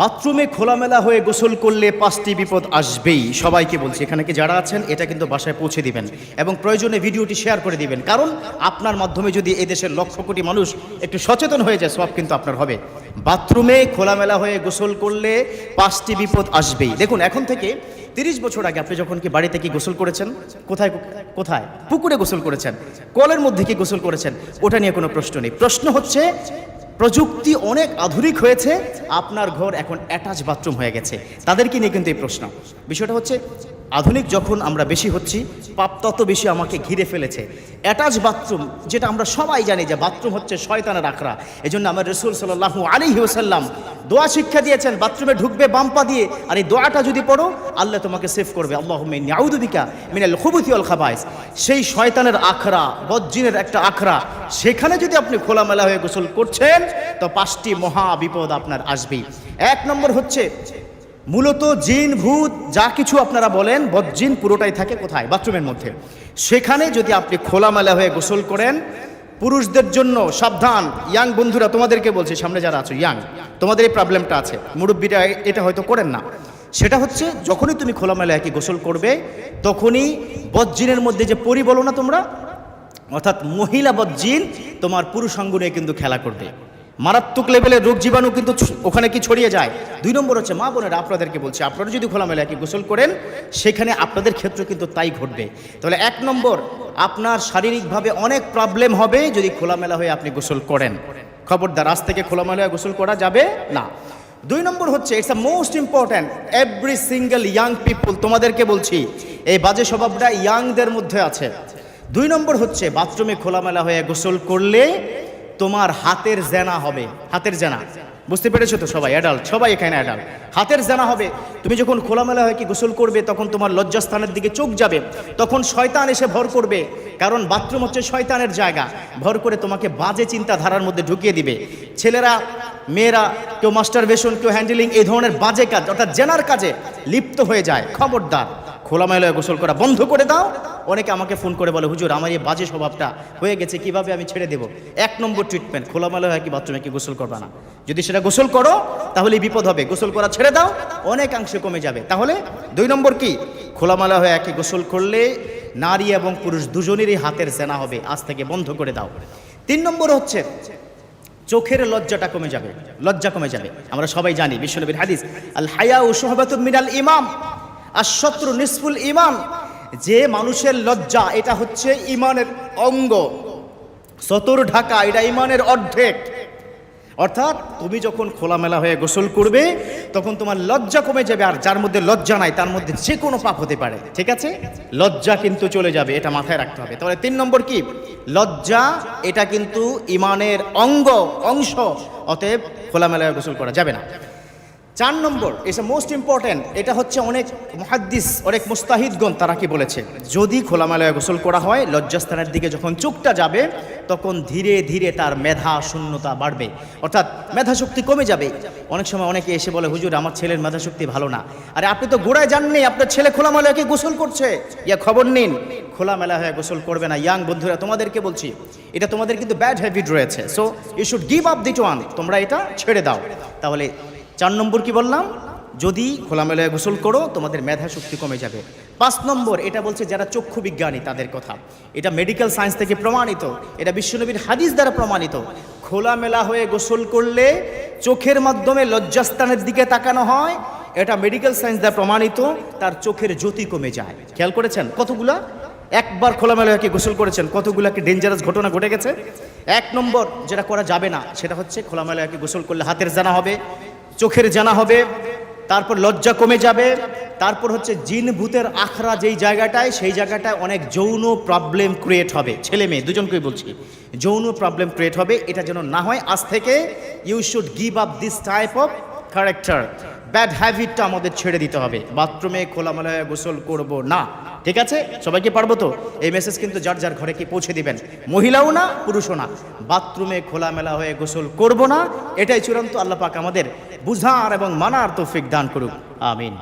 বাথরুমে খোলামেলা হয়ে গোসল করলে পাঁচটি বিপদ আসবেই। সবাইকে বলছি, এখানে কি যারা আছেন, এটা কিন্তু বাসায় পৌঁছে দিবেন এবং প্রয়োজনে ভিডিওটি শেয়ার করে দিবেন। কারণ আপনার মাধ্যমে যদি এই দেশের লক্ষ কোটি মানুষ একটু সচেতন হয়ে যায়, সব কিন্তু আপনার হবে। বাথরুমে খোলামেলা হয়ে গোসল করলে পাঁচটি বিপদ আসবেই। দেখুন, এখন থেকে তিরিশ বছর আগে আপনি যখন কি বাড়িতে কি গোসল করেছেন? কোথায় কোথায়? পুকুরে গোসল করেছেন? কলের মধ্যে কি গোসল করেছেন? ওটা নিয়ে কোনো প্রশ্ন নেই। প্রশ্ন হচ্ছে প্রযুক্তি অনেক আধুনিক হয়েছে, আপনার ঘর এখন অ্যাটাচ বাথরুম হয়ে গেছে। তাদেরকে নিয়ে কিন্তু এই প্রশ্ন। বিষয়টা হচ্ছে, আধুনিক যখন আমরা বেশি হচ্ছি, পাপ তত বেশি আমাকে ঘিরে ফেলেছে। অ্যাটাচ বাথরুম যেটা আমরা সবাই জানি যে বাথরুম হচ্ছে শয়তানের আখড়া। এই জন্য আমার রসুল সাল্লাহু আলী ওসাল্লাম দোয়া শিক্ষা দিয়েছেন বাথরুমে ঢুকবে বাম্পা দিয়ে, আর এই দোয়াটা যদি পড়ো, আল্লাহ তোমাকে সেভ করবে। আল্লাহ নিয়াউদুবিকা মিনাল খুবুতি অল খাবাইস। সেই শয়তানের আখড়া, বজ্জিনের একটা আখড়া, সেখানে যদি আপনি খোলামেলা হয়ে গোসল করছেন তো পাঁচটি মহা বিপদ আপনার আসবেই। এক নম্বর হচ্ছে, মূলত জিন, ভূত, যা কিছু আপনারা বলেন বজ্জিন পুরোটাই থাকে কোথায়? বাথরুমের মধ্যে। সেখানে যদি আপনি খোলামেলা হয়ে গোসল করেন, পুরুষদের জন্য সাবধান, ইয়াং বন্ধুরা তোমাদেরকে বলছি, সামনে যারা আছো, ইয়াং, তোমাদের এই প্রবলেমটা আছে। মুরব্বীরা এটা হয়তো করেন না। সেটা হচ্ছে, যখনই তুমি খোলামেলা একই গোসল করবে, তখনই বজ্জিনের মধ্যে যে পরি বলো না তোমরা, অর্থাৎ মহিলা বজ্জিন তোমার পুরুষাঙ্গ নিয়ে কিন্তু খেলা করবে। মারাত্মক লেভেলের রোগ জীবাণু কিন্তু ওখানে কি ছড়িয়ে যায়? দুই নম্বর হচ্ছে, মা বোনেরা আপনাদেরকে বলছি, আপনারা যদি খোলামেলা কি গোসল করেন, সেখানে আপনাদের ক্ষেত্রে কিন্তু তাই ঘটবে। তাহলে এক নম্বর, আপনার শারীরিকভাবে অনেক প্রবলেম হবে যদি খোলামেলা হয়ে আপনি গোসল করেন। খবরদার, আজ থেকে খোলামেলা হয়ে গোসল করা যাবে? না। দুই নম্বর হচ্ছে it's a most important every single young people তোমাদেরকে বলছি, এই বাজে স্বভাবটা ইয়াংদের মধ্যে আছে। দুই নম্বর হচ্ছে বাথরুমে খোলামেলা হয়ে গোসল করলে তোমার হাতের জেনা হবে। হাতের জেনা। বুঝতে পেরেছ তো সবাই? অ্যাডাল্ট সবাই এখানে অ্যাডাল্ট হাতের জেনা হবে। তুমি যখন খোলামেলা হয়ে কি গোসল করবে, তখন তোমার লজ্জাস্থানের দিকে চোখ যাবে। তখন শয়তান এসে ভর করবে। কারণ বাথরুম হচ্ছে শয়তানের জায়গা। ভর করে তোমাকে বাজে চিন্তাধারার মধ্যে ঢুকিয়ে দিবে। ছেলেরা, মেয়েরা, কেউ মাস্টার বেশন কেউ হ্যান্ডেলিং এই ধরনের বাজে কাজ, অর্থাৎ জেনার কাজে লিপ্ত হয়ে যায়। খবরদার। খোলামেলায় গোসল করা বন্ধ করে দাও। অনেকে আমাকে ফোন করে বলে, হুজুর, আমার এই বাজে স্বভাবটা হয়ে গেছে, কীভাবে আমি ছেড়ে দেবো? এক নম্বর ট্রিটমেন্ট খোলামেলা হয় কি বাথরুমে কি গোসল করবে না? যদি সেটা গোসল করো, তাহলে বিপদ হবে। গোসল করা ছেড়ে দাও, অনেকাংশে কমে যাবে। তাহলে দুই নম্বর কি? খোলামেলা হয়ে একই গোসল করলে নারী এবং পুরুষ দুজনেরই হাতের সেনা হবে। আজ থেকে বন্ধ করে দাও। তিন নম্বর হচ্ছে, চোখের লজ্জাটা কমে যাবে। লজ্জা কমে যাবে। আমরা সবাই জানি, বিশ্বনবীর হাদিস, আল হায়া ও সোহবাতুল মিনাল ইমাম আর শত্রু নিসফুল ইমান যে মানুষের লজ্জা, এটা হচ্ছে ইমানের অঙ্গ। সতর ঢাকা, এটা ইমানের অর্ধেক। অর্থাৎ তুমি যখন খোলামেলা হয়ে গোসল করবে, তখন তোমার লজ্জা কমে যাবে, আর যার মধ্যে লজ্জা নাই, তার মধ্যে যে কোনো পাপ হতে পারে। ঠিক আছে? লজ্জা কিন্তু চলে যাবে, এটা মাথায় রাখতে হবে। তাহলে তিন নম্বর কি? লজ্জা, এটা কিন্তু ইমানের অঙ্গ, অংশ। অতএব খোলামেলা হয়ে গোসল করা যাবে না। চার নম্বর ইস মোস্ট ইম্পর্ট্যান্ট এটা হচ্ছে অনেক মহাদ্দিস, অনেক মুস্তাহিদগণ তারা কি বলেছে? যদি খোলামেলায় গোসল করা হয়, লজ্জাস্থানের দিকে যখন চোখটা যাবে, তখন ধীরে ধীরে তার মেধা শূন্যতা বাড়বে। অর্থাৎ মেধা শক্তি কমে যাবে। অনেক সময় অনেকে এসে বলে, হুজুর, আমার ছেলের মেধা শক্তি ভালো না। আরে আপনি তো গোড়ায় যাননি আপনার ছেলে খোলামেলাকে গোসল করছে? ইয়া খবর নিন খোলামেলা হয়ে গোসল করবে না। ইয়াং বন্ধুরা, তোমাদেরকে বলছি, এটা তোমাদের কিন্তু ব্যাড হ্যাবিট রয়েছে। So you should give up that one তোমরা এটা ছেড়ে দাও। তাহলে চার নম্বর কি বললাম? যদি খোলামেলায় গোসল করো, তোমাদের মেধা শক্তি কমে যাবে। পাঁচ নম্বর, এটা বলছে যারা চক্ষু বিজ্ঞানী তাদের কথা। এটা মেডিকেল সায়েন্স থেকে প্রমাণিত, এটা বিশ্বনবীর হাদিস দ্বারা প্রমাণিত। খোলামেলা হয়ে গোসল করলে চোখের মাধ্যমে লজ্জাস্থানের দিকে তাকানো হয়, এটা মেডিকেল সায়েন্স দ্বারা প্রমাণিত, তার চোখের জ্যোতি কমে যায়। খেয়াল করেছেন? কতগুলা? একবার খোলামেলা হয়ে গোসল করেছেন? কতগুলা কি ডেঞ্জারাস ঘটনা ঘটে গেছে? এক নম্বর, যেটা করা যাবে না, সেটা হচ্ছে খোলামেলা হয়ে গোসল করলে হাতের জানা হবে। চোখের জানা হবে, তারপর লজ্জা কমে যাবে, তারপর হচ্ছে জিন ভূতের আখড়া যেই জায়গাটায়, সেই জায়গাটায় অনেক যৌন প্রবলেম ক্রিয়েট হবে। ছেলে মেয়ে, দুজনকেই বলছি। যৌন প্রবলেম ক্রিয়েট হবে, এটা যেন না হয়, আজ থেকে you should give up this type of character bad হ্যাবিটটা আমাদের ছেড়ে দিতে হবে। বাথরুমে খোলামেলায় গোসল করব না। ঠিক আছে? সবাইকে পারব তো? এই মেসেজ কিন্তু যার যার ঘরে কি পৌঁছে দিবেন। মহিলাও না, পুরুষও না। বাথরুমে খোলামেলা হয়ে গোসল করব না। এটাই চূড়ান্ত আল্লাহ পাক আমাদের বুঝার এবং মানার তৌফিক দান করুক। আমিন।